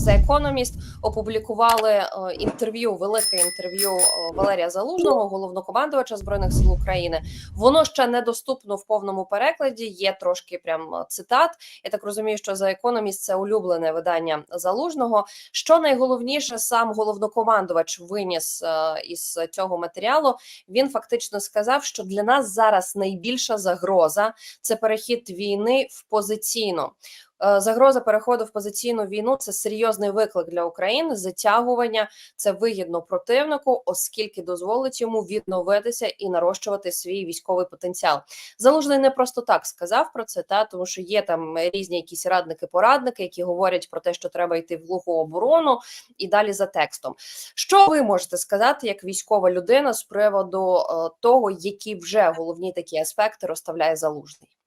The Economist опублікували е, інтерв'ю, велике інтерв'ю е, Валерія Залужного, головнокомандувача збройних сил України. Воно ще недоступно в повному перекладі. Є трошки прям е, цитат. Я так розумію, що The Economist – це улюблене видання залужного. Що найголовніше, сам головнокомандувач виніс із цього матеріалу. Він фактично сказав, що для нас зараз найбільша загроза це перехід війни в позиційну. Е, Загроза переходу в позиційну війну це серйозний виклик для України. Затягування це вигідно противнику, оскільки дозволить йому відновитися і нарощувати свій військовий потенціал. Залужний не просто так сказав про це, та тому що є там різні якісь радники-порадники, які говорять про те, що треба йти в глуху оборону і далі за текстом. Що ви можете сказати як військова людина з приводу е, того, які вже головні такі аспекти розставляє залужний?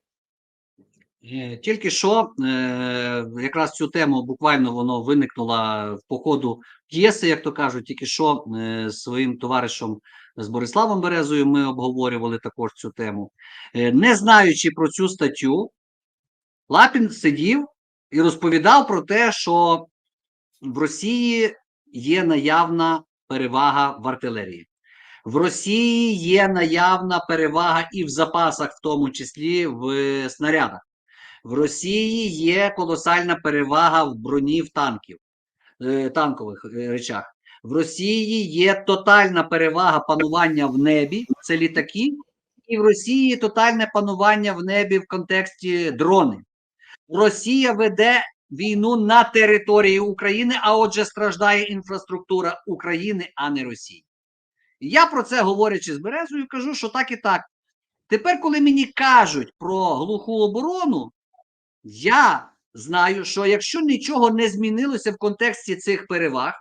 Е, Тільки що е, якраз цю тему буквально воно виникнула в походу п'єси, як то кажуть, тільки що е, своїм товаришем з Бориславом Березою ми обговорювали також цю тему. Не знаючи про цю статтю, Лапін сидів і розповідав про те, що в Росії є наявна перевага в артилерії. В Росії є наявна перевага і в запасах, в тому числі в снарядах. В Росії є колосальна перевага в броні в танків, е, танкових е, речах. В Росії є тотальна перевага панування в небі, це літаки, і в Росії тотальне панування в небі в контексті дрони. Росія веде війну на території України, а отже, страждає інфраструктура України, а не Росії. Я про це говорячи з Березою, кажу, що так і так. Тепер, коли мені кажуть про глуху оборону, я знаю, що якщо нічого не змінилося в контексті цих переваг,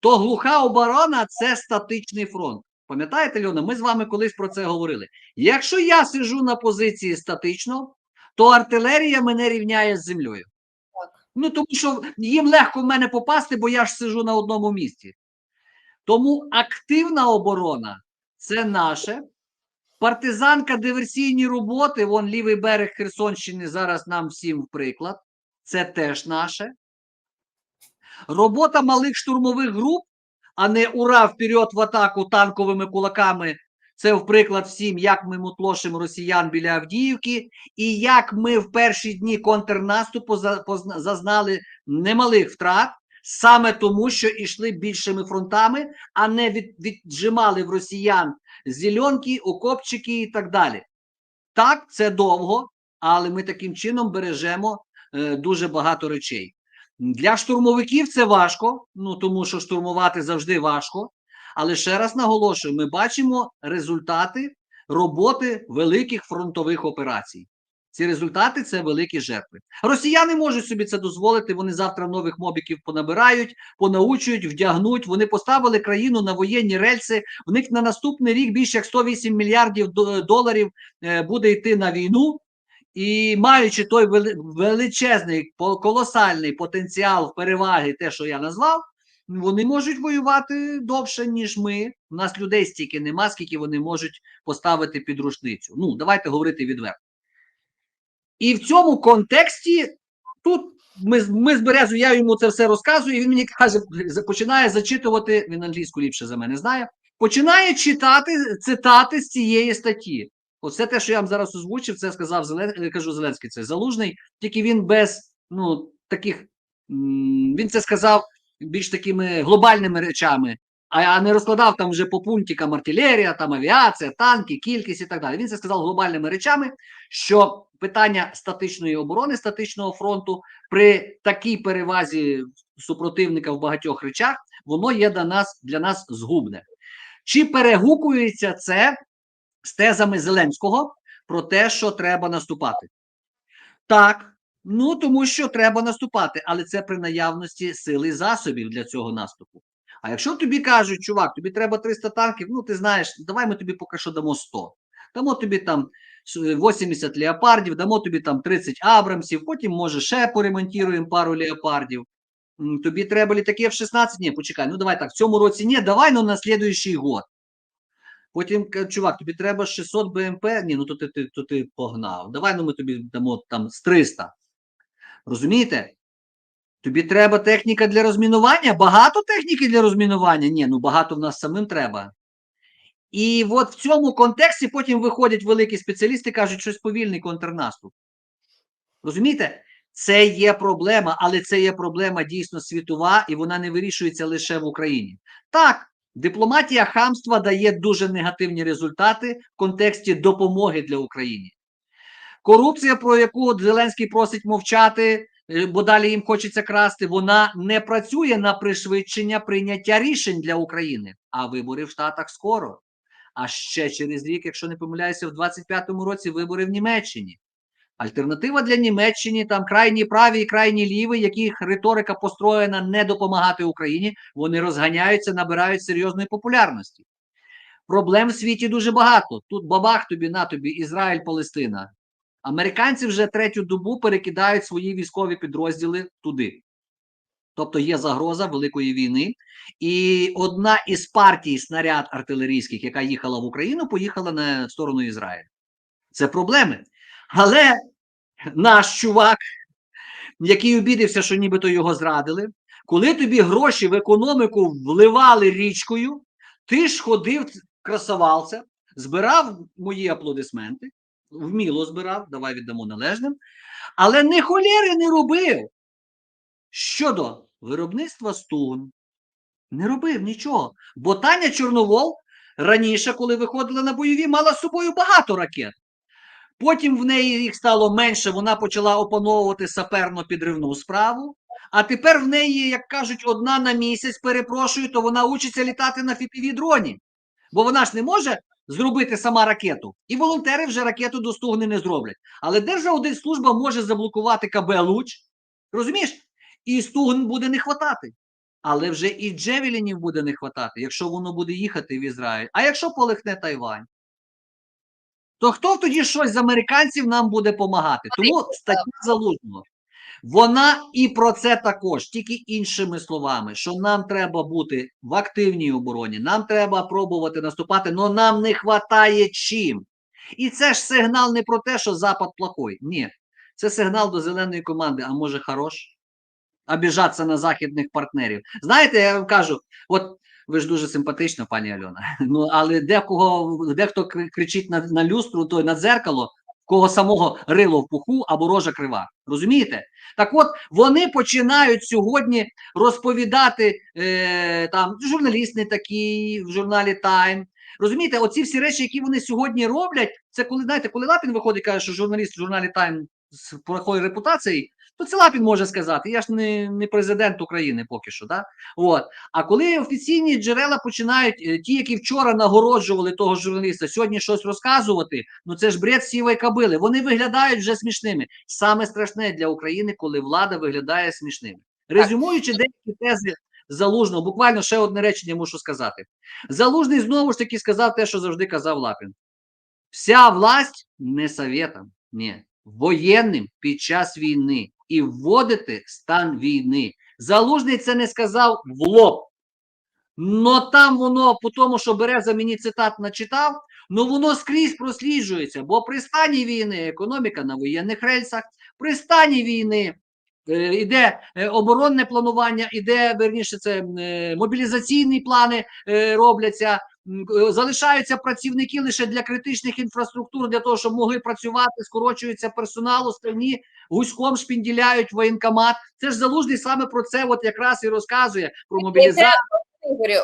то глуха оборона це статичний фронт. Пам'ятаєте, Льона, ми з вами колись про це говорили. Якщо я сижу на позиції статично, то артилерія мене рівняє з землею. Ну, тому що їм легко в мене попасти, бо я ж сижу на одному місці. Тому активна оборона це наше. Партизанка диверсійні роботи, вон лівий берег Херсонщини зараз нам всім в приклад. Це теж наше. Робота малих штурмових груп, а не ура вперед в атаку танковими кулаками. Це в приклад всім, як ми мутлошимо росіян біля Авдіївки, і як ми в перші дні контрнаступу зазнали немалих втрат, саме тому, що йшли більшими фронтами, а не від, віджимали в росіян зеленки, окопчики і так далі. Так, це довго, але ми таким чином бережемо е, дуже багато речей. Для штурмовиків це важко, ну тому що штурмувати завжди важко. Але ще раз наголошую: ми бачимо результати роботи великих фронтових операцій. Ці результати це великі жертви. Росіяни можуть собі це дозволити. Вони завтра нових мобіків понабирають, понаучують, вдягнуть. Вони поставили країну на воєнні рельси. В них на наступний рік більше як 108 мільярдів доларів е, буде йти на війну. І маючи той величезний колосальний потенціал переваги, те, що я назвав, вони можуть воювати довше, ніж ми. У нас людей стільки нема, скільки вони можуть поставити під рушницю. Ну, давайте говорити відверто. І в цьому контексті тут ми, ми з Березою, я йому це все розказую, і він мені каже, починає зачитувати, він англійську ліпше за мене знає, починає читати цитати з цієї статті. Оце те, що я вам зараз озвучив, це сказав Зелен... е, кажу Зеленський, це залужний, тільки він без ну, таких, він це сказав більш такими глобальними речами, а, а не розкладав там вже по пунктикам артилерія, там авіація, танки, кількість і так далі. Він це сказав глобальними речами, що питання статичної оборони, статичного фронту при такій перевазі супротивника в багатьох речах, воно є для нас, для нас згубне. Чи перегукується це з тезами Зеленського про те, що треба наступати? Так, ну тому що треба наступати, але це при наявності сили і засобів для цього наступу. А якщо тобі кажуть, чувак, тобі треба 300 танків, ну ти знаєш, давай ми тобі поки що дамо 100. Дамо тобі там 80 леопардів, дамо тобі там 30 абрамсів, потім може ще поремонтуємо пару леопардів. Тобі треба літаки F-16? Ні, почекай, ну давай так, в цьому році ні, давай ну на слідуючий год. Потім чувак, тобі треба 600 БМП. Ні, ну то ти, ти, то ти погнав. Давай ну ми тобі дамо там з 300. Розумієте? Тобі треба техніка для розмінування? Багато техніки для розмінування? Ні, ну багато в нас самим треба. І от в цьому контексті потім виходять великі спеціалісти, кажуть, щось повільний контрнаступ. Розумієте? Це є проблема, але це є проблема дійсно світова, і вона не вирішується лише в Україні. Так, дипломатія хамства дає дуже негативні результати в контексті допомоги для України. Корупція, про яку Зеленський просить мовчати, е, бо далі їм хочеться красти, вона не працює на пришвидшення прийняття рішень для України. А вибори в Штатах скоро. А ще через рік, якщо не помиляюся, в 25-му році вибори в Німеччині. Альтернатива для Німеччини там крайні праві і крайні ліві, яких риторика построєна не допомагати Україні, вони розганяються, набирають серйозної популярності. Проблем в світі дуже багато. Тут бабах тобі на тобі, Ізраїль, Палестина. Американці вже третю добу перекидають свої військові підрозділи туди. Тобто є загроза великої війни. І одна із партій снаряд артилерійських, яка їхала в Україну, поїхала на сторону Ізраїлю. Це проблеми. Але наш чувак, який обідався, що нібито його зрадили, коли тобі гроші в економіку вливали річкою, ти ж ходив, красувався, збирав мої аплодисменти, вміло збирав, давай віддамо належним, але не холєри не робив. Щодо виробництва стугн, не робив нічого. Бо Таня Чорновол раніше, коли виходила на бойові, мала з собою багато ракет. Потім в неї їх стало менше, вона почала опановувати саперно-підривну справу. А тепер в неї, як кажуть, одна на місяць, перепрошую, то вона учиться літати на фіпіві дроні. Бо вона ж не може зробити сама ракету. І волонтери вже ракету до стугни не зроблять. Але Держаудитслужба може заблокувати КБ Луч, розумієш? І стугн буде не хватати. Але вже і Джевелінів буде не хватати, якщо воно буде їхати в Ізраїль. А якщо полихне Тайвань? То хто тоді щось з американців нам буде допомагати? Тому стаття залужного. Вона і про це також, тільки іншими словами, що нам треба бути в активній обороні, нам треба пробувати наступати, але нам не вистачає чим. І це ж сигнал не про те, що Запад плохой. Ні. Це сигнал до зеленої команди, а може хорош? Обіжатися на західних партнерів. Знаєте, я вам кажу, от ви ж дуже симпатична, пані Альона. Ну але декого, дехто кричить на, на люстру, то на дзеркало, в кого самого рило в пуху або рожа крива. Розумієте? Так от вони починають сьогодні розповідати е, там журналіст не такий в журналі Тайм. Розумієте, оці всі речі, які вони сьогодні роблять, це коли знаєте, коли Лапін виходить, каже, що журналіст в журналі Тайм з плохою репутацією, то це Лапін може сказати. Я ж не, не президент України поки що. Да? От. А коли офіційні джерела починають, е, ті, які вчора нагороджували того журналіста, сьогодні щось розказувати, ну це ж бред сівої кабили. Вони виглядають вже смішними. Саме страшне для України, коли влада виглядає смішними. Резюмуючи деякі тези залужного, буквально ще одне речення мушу сказати. Залужний знову ж таки сказав те, що завжди казав Лапін. Вся власть не советом, ні, воєнним під час війни і вводити стан війни. Залужний це не сказав в лоб. Но там воно, по тому, що Береза мені цитат начитав, ну воно скрізь просліджується, бо при стані війни економіка на воєнних рельсах, при стані війни е, іде е, оборонне планування, іде, верніше, це е, мобілізаційні плани е, робляться, залишаються працівники лише для критичних інфраструктур, для того, щоб могли працювати, скорочується персонал, остальні гуськом шпінділяють воєнкомат. Це ж залужний саме про це от якраз і розказує про мобілізацію.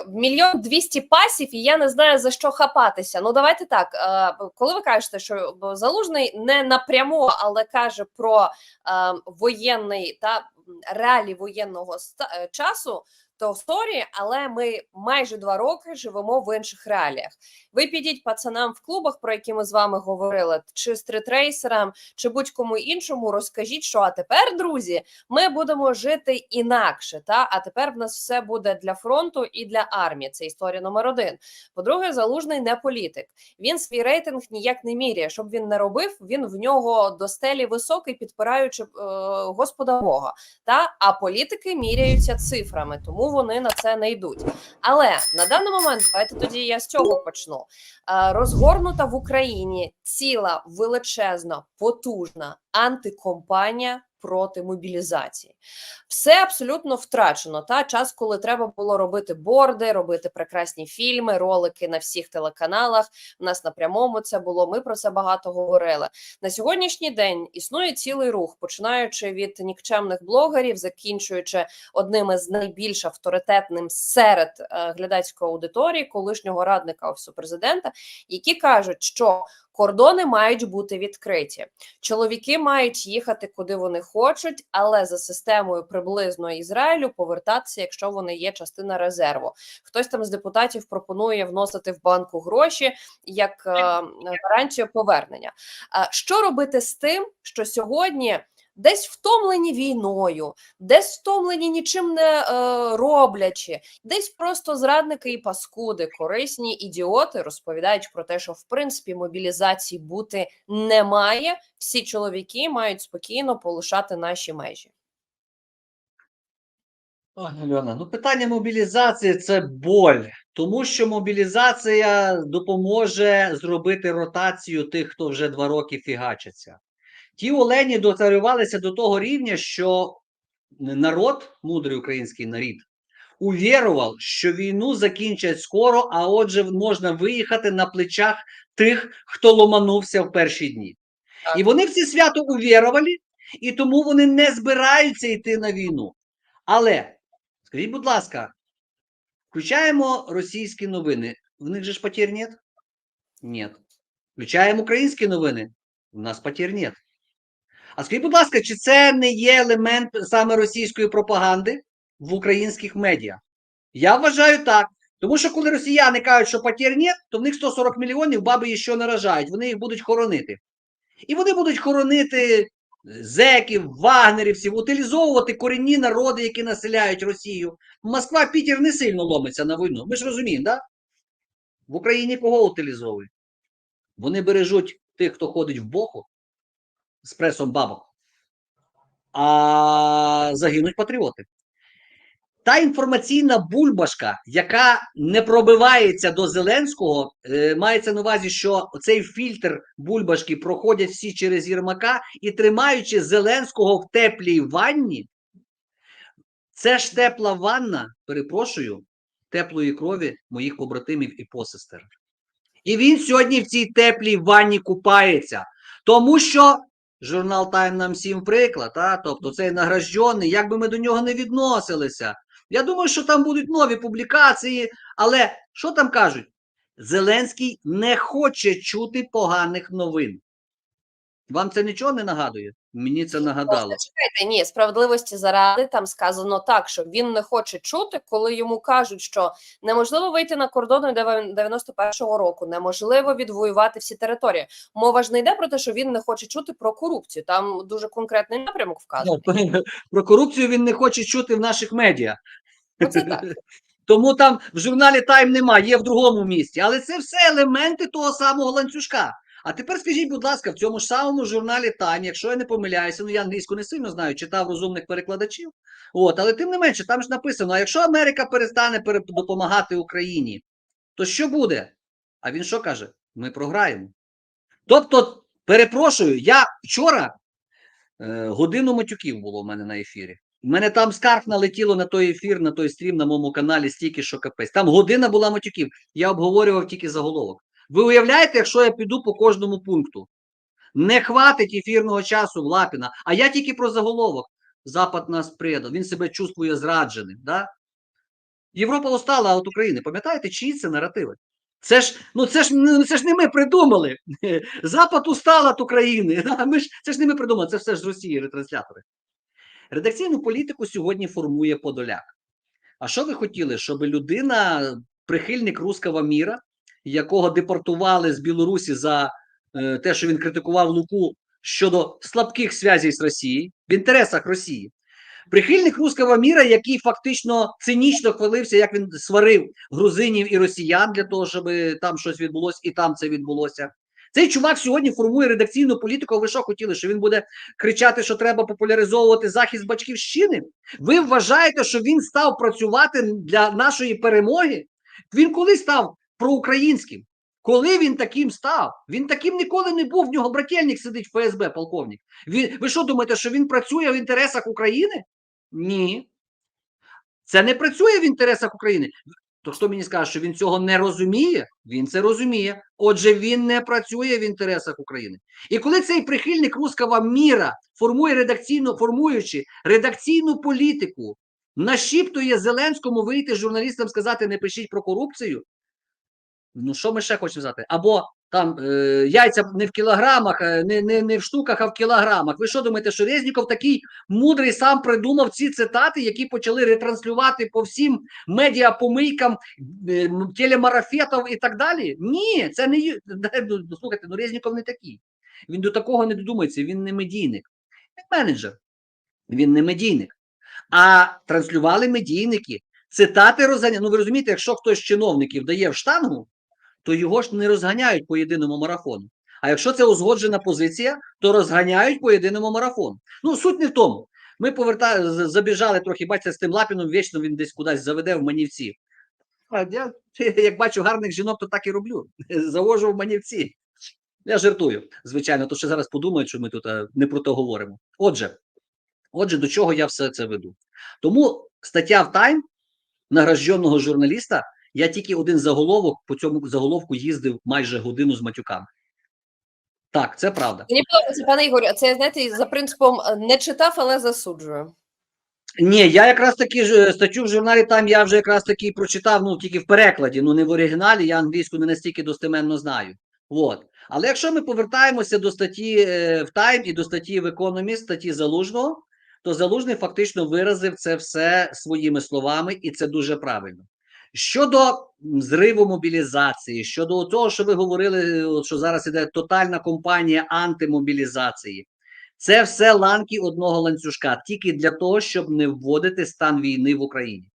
Мільйон двісті пасів, і я не знаю за що хапатися. Ну давайте так. е, Коли ви кажете, що залужний не напряму, але каже про е, воєнний та реалії воєнного е, часу, то сорі, але ми майже два роки живемо в інших реаліях. Ви підіть пацанам в клубах, про які ми з вами говорили, чи стритрейсерам, чи будь-кому іншому, розкажіть, що а тепер, друзі, ми будемо жити інакше. Та а тепер в нас все буде для фронту і для армії. Це історія номер один. По-друге, залужний не політик. Він свій рейтинг ніяк не міряє. Щоб він не робив, він в нього до стелі високий, підпираючи е, Господа Бога. Та а політики міряються цифрами, тому вони на це не йдуть. Але на даний момент, давайте тоді я з цього почну. Розгорнута в Україні ціла величезна, потужна антикомпанія проти мобілізації. Все абсолютно втрачено. Та час, коли треба було робити борди, робити прекрасні фільми, ролики на всіх телеканалах. У нас на прямому це було. Ми про це багато говорили. На сьогоднішній день існує цілий рух, починаючи від нікчемних блогерів, закінчуючи одним із найбільш авторитетним серед е, глядацької аудиторії, колишнього радника офісу президента, які кажуть, що кордони мають бути відкриті. Чоловіки мають їхати куди вони хочуть, але за системою приблизно Ізраїлю повертатися, якщо вони є частина резерву. Хтось там з депутатів пропонує вносити в банку гроші як е, гарантію повернення. Що робити з тим, що сьогодні десь втомлені війною, десь втомлені нічим не е, роблячи, десь просто зрадники і паскуди, корисні ідіоти розповідають про те, що в принципі мобілізації бути немає. Всі чоловіки мають спокійно полишати наші межі. Ой, Альона, ну питання мобілізації це боль, тому що мобілізація допоможе зробити ротацію тих, хто вже два роки фігачиться. Ті олені доцарювалися до того рівня, що народ, мудрий український нарід, увірував, що війну закінчать скоро, а отже, можна виїхати на плечах тих, хто ломанувся в перші дні. І вони в ці свято увірували, і тому вони не збираються йти на війну. Але скажіть, будь ласка, включаємо російські новини. В них же ж потерь нет? Нет. Включаємо українські новини. У нас потерь нет. А скажіть, будь ласка, чи це не є елемент саме російської пропаганди в українських медіа? Я вважаю так. Тому що коли росіяни кажуть, що потерь нет, то в них 140 мільйонів баби ще наражають. Вони їх будуть хоронити. І вони будуть хоронити зеків, вагнерівців, утилізовувати корінні народи, які населяють Росію. Москва, Пітер не сильно ломиться на війну. Ми ж розуміємо, да? В Україні кого утилізовують? Вони бережуть тих, хто ходить в боху з пресом бабок, а загинуть патріоти. Та інформаційна бульбашка, яка не пробивається до Зеленського, е, мається на увазі, що цей фільтр бульбашки проходять всі через Єрмака і тримаючи Зеленського в теплій ванні, це ж тепла ванна, перепрошую, теплої крові моїх побратимів і посестер. І він сьогодні в цій теплій ванні купається, тому що журнал Тайм нам всім приклад, а? тобто цей награждений, як би ми до нього не відносилися. Я думаю, що там будуть нові публікації, але що там кажуть? Зеленський не хоче чути поганих новин. Вам це нічого не нагадує? Мені це нагадало. Чекайте, ні, справедливості заради там сказано так, що він не хоче чути, коли йому кажуть, що неможливо вийти на кордони 91-го року, неможливо відвоювати всі території. Мова ж не йде про те, що він не хоче чути про корупцію. Там дуже конкретний напрямок вказаний. Про корупцію він не хоче чути в наших медіа. Ну, це так. Тому там в журналі Тайм немає, є в другому місці. Але це все елементи того самого ланцюжка. А тепер скажіть, будь ласка, в цьому ж самому журналі Тайм, якщо я не помиляюся, ну я англійську не сильно знаю, читав розумних перекладачів. От, але тим не менше, там ж написано: а якщо Америка перестане допомагати Україні, то що буде? А він що каже? Ми програємо. Тобто, перепрошую, я вчора е, годину матюків було в мене на ефірі. У мене там скарг налетіло на той ефір, на той стрім на моєму каналі стільки, що капець. Там година була матюків. Я обговорював тільки заголовок. Ви уявляєте, якщо я піду по кожному пункту? Не хватить ефірного часу в Лапіна, а я тільки про заголовок. Запад нас предав, він себе чувствує зрадженим. Да? Європа устала від України. Пам'ятаєте, чиї це наративи? Це ж, ну це ж, ну, це ж не ми придумали. Запад устала від України. Ми ж, це ж не ми придумали, це все ж з Росії ретранслятори. Редакційну політику сьогодні формує Подоляк. А що ви хотіли, щоб людина, прихильник руского міра, якого депортували з Білорусі за е, те, що він критикував Луку щодо слабких зв'язей з Росією, в інтересах Росії, прихильник руского міра, який фактично цинічно хвалився, як він сварив грузинів і росіян для того, щоб там щось відбулося, і там це відбулося. Цей чувак сьогодні формує редакційну політику. Ви що хотіли, що він буде кричати, що треба популяризовувати захист батьківщини? Ви вважаєте, що він став працювати для нашої перемоги? Він коли став проукраїнським? Коли він таким став? Він таким ніколи не був. В нього брательник сидить в ФСБ, полковник. Він, ви що думаєте, що він працює в інтересах України? Ні. Це не працює в інтересах України. То хто мені скаже, що він цього не розуміє? Він це розуміє. Отже, він не працює в інтересах України. І коли цей прихильник руского міра формує редакційно, формуючи редакційну політику, нашіптує Зеленському вийти журналістам сказати не пишіть про корупцію. Ну, що ми ще хочемо сказати? Або там е, яйця не в кілограмах, е, не, не, не в штуках, а в кілограмах. Ви що думаєте, що Резніков такий мудрий сам придумав ці цитати, які почали ретранслювати по всім медіапомийкам, е, м, телемарафетів і так далі? Ні, це не ну, слухайте, ну Резніков не такий. Він до такого не додумається, він не медійник. Він менеджер, він не медійник. А транслювали медійники. Цитати розганяли. Ну ви розумієте, якщо хтось з чиновників дає в штангу, то його ж не розганяють по єдиному марафону. А якщо це узгоджена позиція, то розганяють по єдиному марафону. Ну, суть не в тому. Ми поверта... забіжали трохи, бачите, з тим Лапіном, вічно він десь кудись заведе в манівці. А я, як бачу гарних жінок, то так і роблю. Завожу в манівці. Я жартую, звичайно, то що зараз подумають, що ми тут е, не про те говоримо. Отже, отже, до чого я все це веду? Тому стаття в Тайм награжденого журналіста, я тільки один заголовок по цьому заголовку їздив майже годину з матюками. Так, це правда. Мені подобається, пане Ігорю, це знаєте, за принципом е, не читав, але засуджую. Ні, я якраз таки ж статтю в журналі там я вже якраз таки прочитав, ну тільки в перекладі, ну не в оригіналі, я англійську не настільки достеменно знаю. От. Але якщо ми повертаємося до статті е, в Time і до статті в Economist, статті Залужного, то Залужний фактично виразив це все своїми словами, і це дуже правильно. Щодо зриву мобілізації, щодо того, що ви говорили, що зараз іде тотальна кампанія антимобілізації, це все ланки одного ланцюжка, тільки для того, щоб не вводити стан війни в Україні.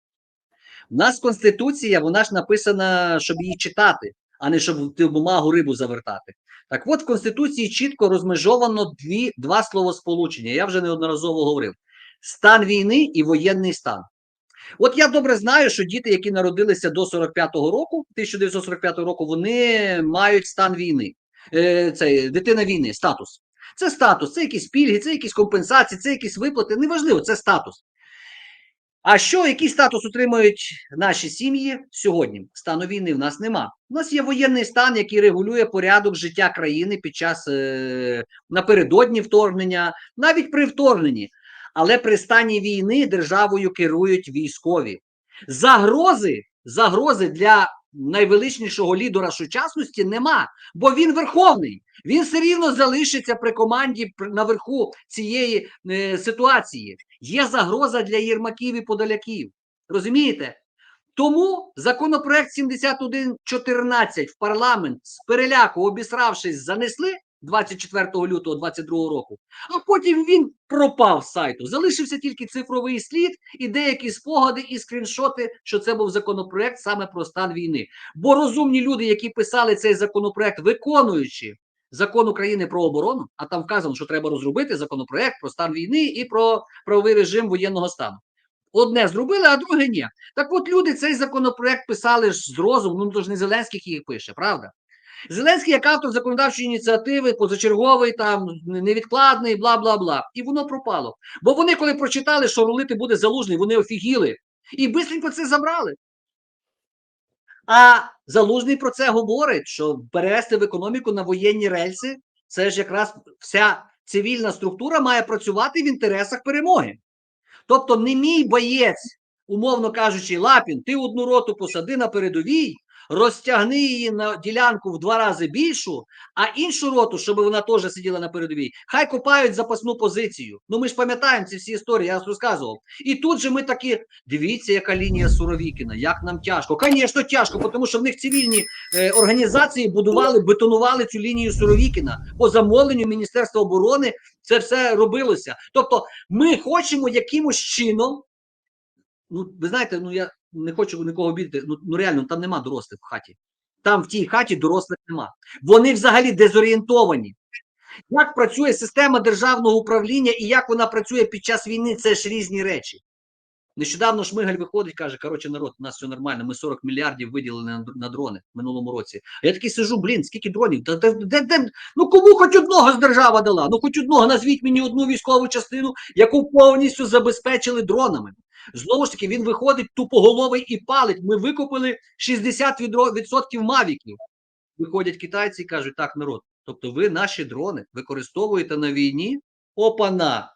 У нас Конституція, вона ж написана, щоб її читати, а не щоб в бумагу рибу завертати. Так от в Конституції чітко розмежовано дві, два словосполучення. Я вже неодноразово говорив: стан війни і воєнний стан. От я добре знаю, що діти, які народилися до 45-го року, 1945 року, вони мають стан війни. Е, це дитина війни, статус. Це статус, це якісь пільги, це якісь компенсації, це якісь виплати. Неважливо, це статус. А що, який статус отримують наші сім'ї сьогодні? Стану війни в нас нема. У нас є воєнний стан, який регулює порядок життя країни під час е, напередодні вторгнення, навіть при вторгненні. Але при стані війни державою керують військові. Загрози, загрози для найвеличнішого лідера сучасності нема, бо він верховний. Він все рівно залишиться при команді наверху цієї е, ситуації. Є загроза для єрмаків і подоляків. Розумієте? Тому законопроект 7114 в парламент з переляку, обісравшись, занесли 24 лютого 22 року, а потім він пропав з сайту. Залишився тільки цифровий слід і деякі спогади і скріншоти, що це був законопроект саме про стан війни. Бо розумні люди, які писали цей законопроект, виконуючи закон України про оборону, а там вказано, що треба розробити законопроект про стан війни і про правовий режим воєнного стану. Одне зробили, а друге ні. Так от люди цей законопроект писали ж з розуму, ну то ж не Зеленський їх пише, правда? Зеленський як автор законодавчої ініціативи, позачерговий, там невідкладний, бла бла бла. І воно пропало. Бо вони, коли прочитали, що рулити буде залужний, вони офігіли і бистренько це забрали. А залужний про це говорить: що перевести в економіку на воєнні рельси це ж якраз вся цивільна структура має працювати в інтересах перемоги. Тобто, не мій боєць, умовно кажучи, Лапін, ти одну роту посади на передовій, розтягни її на ділянку в два рази більшу, а іншу роту, щоб вона теж сиділа на передовій, хай копають запасну позицію. Ну ми ж пам'ятаємо ці всі історії, я вас розказував. І тут же ми такі, дивіться, яка лінія Суровікіна, як нам тяжко. Звісно, тяжко, тому що в них цивільні е, організації будували, бетонували цю лінію Суровікіна. По замовленню Міністерства оборони це все робилося. Тобто, ми хочемо якимось чином. Ну, ви знаєте, ну я не хочу нікого обідати. Ну, ну реально, там нема дорослих в хаті. Там в тій хаті дорослих нема. Вони взагалі дезорієнтовані. Як працює система державного управління і як вона працює під час війни, це ж різні речі. Нещодавно Шмигаль виходить, каже: коротше, народ, у нас все нормально. Ми 40 мільярдів виділили на, дрони в минулому році. А я такий сижу, блін, скільки дронів? Та, де, де, де, ну кому хоч одного з держава дала? Ну хоч одного, назвіть мені одну військову частину, яку повністю забезпечили дронами. Знову ж таки, він виходить тупоголовий і палить. Ми викупили 60% мавіків. Виходять китайці і кажуть, так, народ, тобто ви наші дрони використовуєте на війні? Опана!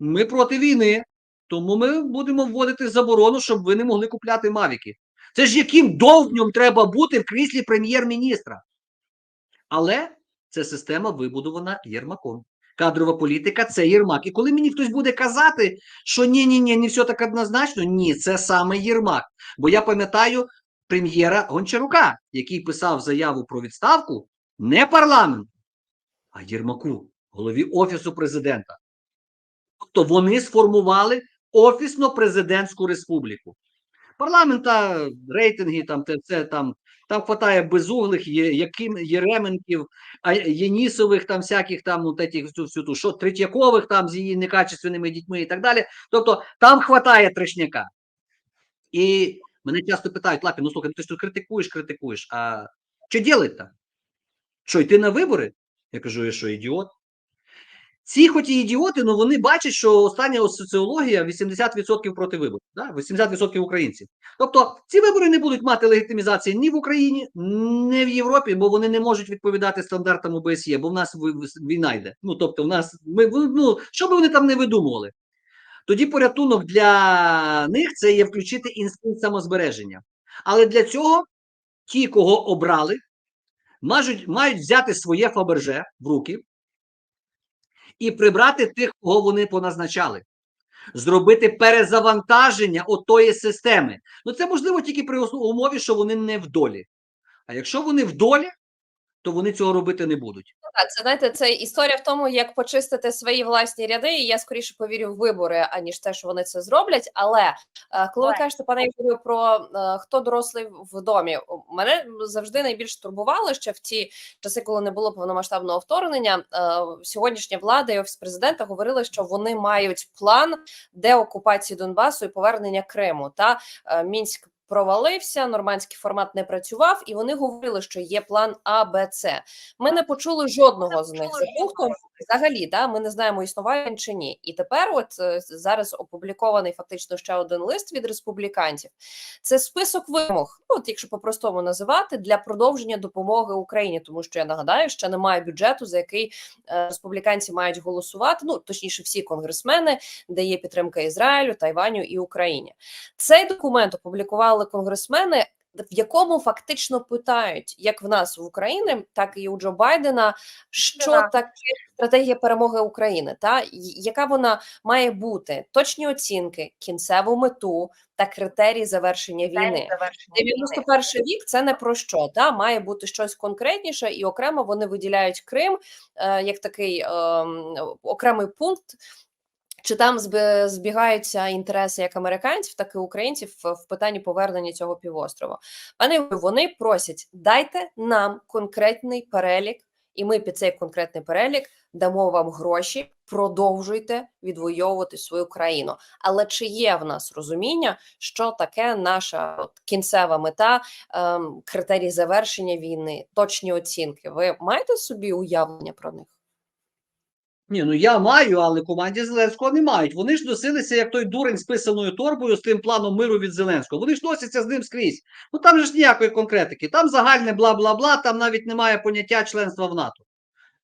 Ми проти війни, тому ми будемо вводити заборону, щоб ви не могли купляти мавіки. Це ж яким довбнем треба бути в кріслі прем'єр-міністра. Але це система вибудована Єрмаком. Кадрова політика це Єрмак. І коли мені хтось буде казати, що ні, ні, ні, не все так однозначно, ні, це саме Єрмак. Бо я пам'ятаю прем'єра Гончарука, який писав заяву про відставку не парламенту, а Єрмаку, голові Офісу президента. Тобто вони сформували офісно-президентську республіку. Парламента, рейтинги, там те все там, там хватає безуглих, яким Єременків, Єнісових, там всяких там, ну, тетіх, всю, всю ту, що Третьякових там з її некачественними дітьми і так далі. Тобто там хватає трешняка. І мене часто питають, Лапі, ну слухай, ну ти ж тут критикуєш, критикуєш, а що делать там? Що, йти на вибори? Я кажу, я що, ідіот? Ці, хоч і ідіоти, але вони бачать, що остання соціологія 80% проти виборів, да? 80% українців. Тобто ці вибори не будуть мати легітимізації ні в Україні, ні в Європі, бо вони не можуть відповідати стандартам ОБСЄ, бо в нас війна йде. Ну тобто, в нас ми ну що би вони там не видумували. Тоді порятунок для них це є включити інстинкт самозбереження. Але для цього ті, кого обрали, мають, мають взяти своє фаберже в руки і прибрати тих, кого вони поназначали. Зробити перезавантаження отої системи. Ну це можливо тільки при умові, що вони не в долі. А якщо вони в долі, то вони цього робити не будуть. Так, це знаєте, це історія в тому, як почистити свої власні ряди. І я скоріше повірю в вибори, аніж те, що вони це зроблять. Але е, коли ви кажете, пане Ігорю, про е, хто дорослий в домі, мене завжди найбільш турбувало ще в ті часи, коли не було повномасштабного вторгнення. е, Сьогоднішня влада і офіс президента говорили, що вони мають план деокупації Донбасу і повернення Криму. Та мінськ. Провалився, нормандський формат не працював, і вони говорили, що є план А, Б, С. Ми не почули жодного з них. За пунктом взагалі, да, ми не знаємо, існуває він чи ні. І тепер, от е, зараз опублікований фактично ще один лист від республіканців. Це список вимог, ну, от якщо по-простому називати, для продовження допомоги Україні, тому що я нагадаю, що немає бюджету, за який е, республіканці мають голосувати. Ну точніше, всі конгресмени, де є підтримка Ізраїлю, Тайваню і Україні. Цей документ опублікували конгресмени. В якому фактично питають як в нас в Україні, так і у Джо Байдена, що Да. таке стратегія перемоги України, та яка вона має бути, точні оцінки, кінцеву мету та критерії завершення війни. 91 вік це не про що, та має бути щось конкретніше, і окремо вони виділяють Крим е, як такий е, окремий пункт. Чи там збігаються інтереси як американців, так і українців в питанні повернення цього півострова? Пане вони просять дайте нам конкретний перелік, і ми під цей конкретний перелік дамо вам гроші. Продовжуйте відвоювати свою країну. Але чи є в нас розуміння, що таке наша от, кінцева мета, ем, критерії завершення війни, точні оцінки? Ви маєте собі уявлення про них? Ні, ну я маю, але команді Зеленського не мають. Вони ж носилися, як той дурень з писаною торбою з тим планом миру від Зеленського. Вони ж носяться з ним скрізь. Ну там же ж ніякої конкретики. Там загальне бла-бла-бла, там навіть немає поняття членства в НАТО.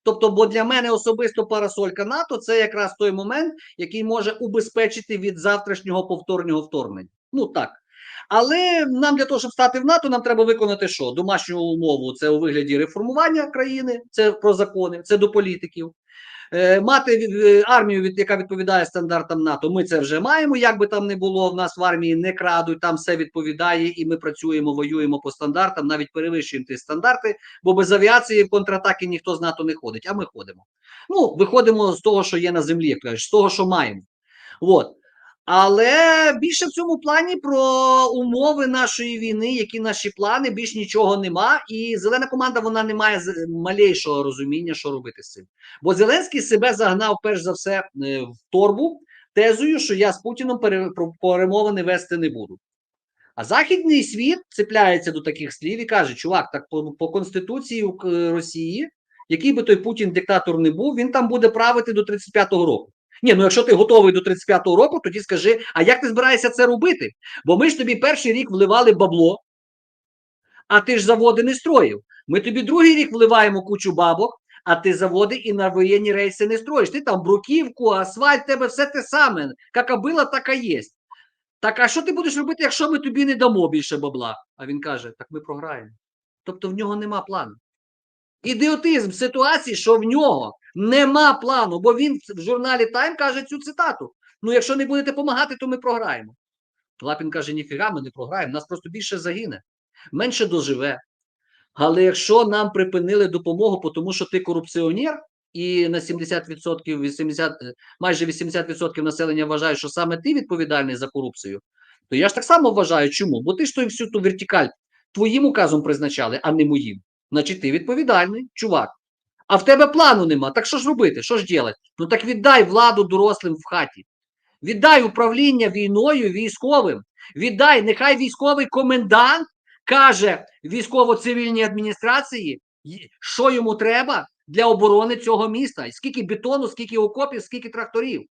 Тобто, бо для мене особисто парасолька НАТО це якраз той момент, який може убезпечити від завтрашнього повторного вторгнення. Ну так. Але нам для того, щоб стати в НАТО, нам треба виконати що? Домашню умову це у вигляді реформування країни, це про закони, це до політиків. Е, Мати е, армію, яка відповідає стандартам НАТО, ми це вже маємо. Як би там не було, в нас в армії не крадуть, там все відповідає, і ми працюємо, воюємо по стандартам, навіть перевищуємо ті стандарти, бо без авіації в контратаки ніхто з НАТО не ходить, а ми ходимо. Ну, виходимо з того, що є на землі, як кажуть, з того, що маємо. От. Але більше в цьому плані про умови нашої війни, які наші плани, більш нічого нема. І зелена команда вона не має малейшого розуміння, що робити з цим. Бо Зеленський себе загнав перш за все е, в торбу, тезою, що я з Путіном перемовини вести не буду. А західний світ цепляється до таких слів і каже: чувак, так по, по конституції Росії, який би той Путін диктатор не був, він там буде правити до 35-го року. Ні, ну якщо ти готовий до 35-го року, тоді скажи, а як ти збираєшся це робити? Бо ми ж тобі перший рік вливали бабло, а ти ж заводи не строїв. Ми тобі другий рік вливаємо кучу бабок, а ти заводи і на воєнні рейси не строїш. Ти там бруківку, асфальт, тебе все те саме. Яка була, така є. Так, а що ти будеш робити, якщо ми тобі не дамо більше бабла? А він каже: так ми програємо. Тобто в нього нема плану. Ідіотизм ситуації, що в нього нема плану, бо він в журналі Time каже цю цитату: ну, якщо не будете допомагати, то ми програємо. Лапін каже: ніфіга, ми не програємо, нас просто більше загине, менше доживе. Але якщо нам припинили допомогу, тому що ти корупціонер, і на 70%, 80, е, майже 80% населення вважає, що саме ти відповідальний за корупцію, то я ж так само вважаю, чому? Бо ти ж той всю ту вертикаль твоїм указом призначали, а не моїм. Значить, ти відповідальний, чувак. А в тебе плану нема. Так що ж робити? Що ж робити? Ну так віддай владу дорослим в хаті. Віддай управління війною військовим. Віддай, нехай військовий комендант каже військово-цивільній адміністрації, що йому треба для оборони цього міста. Скільки бетону, скільки окопів, скільки тракторів.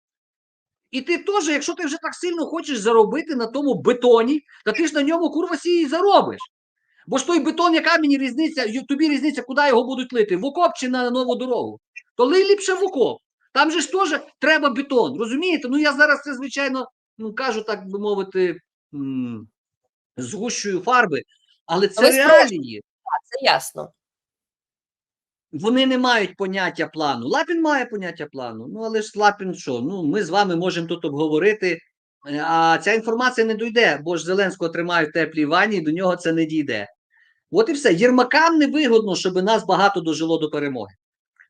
І ти теж, якщо ти вже так сильно хочеш заробити на тому бетоні, то ти ж на ньому курва сі і заробиш. Бо ж той бетон, яка мені різниця, тобі різниця, куди його будуть лити? В окоп чи на нову дорогу? То лий ліпше в окоп. Там же ж теж треба бетон. Розумієте? Ну я зараз це, звичайно, ну кажу, так би мовити, згущую фарби, але це спрощуєте. реалії. Це ясно. Вони не мають поняття плану. Лапін має поняття плану. Ну але ж Лапін що? Ну ми з вами можемо тут обговорити. е, А ця інформація не дойде, бо ж Зеленського тримають в теплій ванні, і до нього це не дійде. От і все. Єрмакам не вигодно, щоб нас багато дожило до перемоги.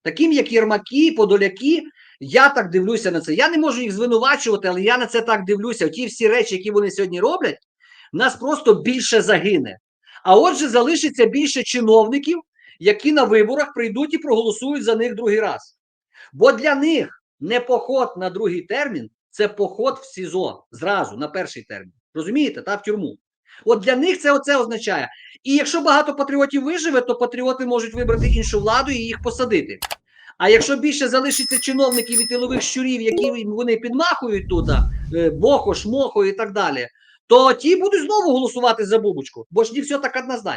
Таким, як Єрмаки, Подоляки, я так дивлюся на це. Я не можу їх звинувачувати, але я на це так дивлюся. Ті всі речі, які вони сьогодні роблять, нас просто більше загине. А отже, залишиться більше чиновників, які на виборах прийдуть і проголосують за них другий раз. Бо для них не поход на другий термін, це поход в СІЗО зразу на перший термін. Розумієте, та в тюрму. От для них це оце означає. І якщо багато патріотів виживе, то патріоти можуть вибрати іншу владу і їх посадити. А якщо більше залишиться чиновників і тилових щурів, які вони підмахують тут, е, Бохо, Шмохо і так далі, то ті будуть знову голосувати за бубочку, бо ж не все так однозначно.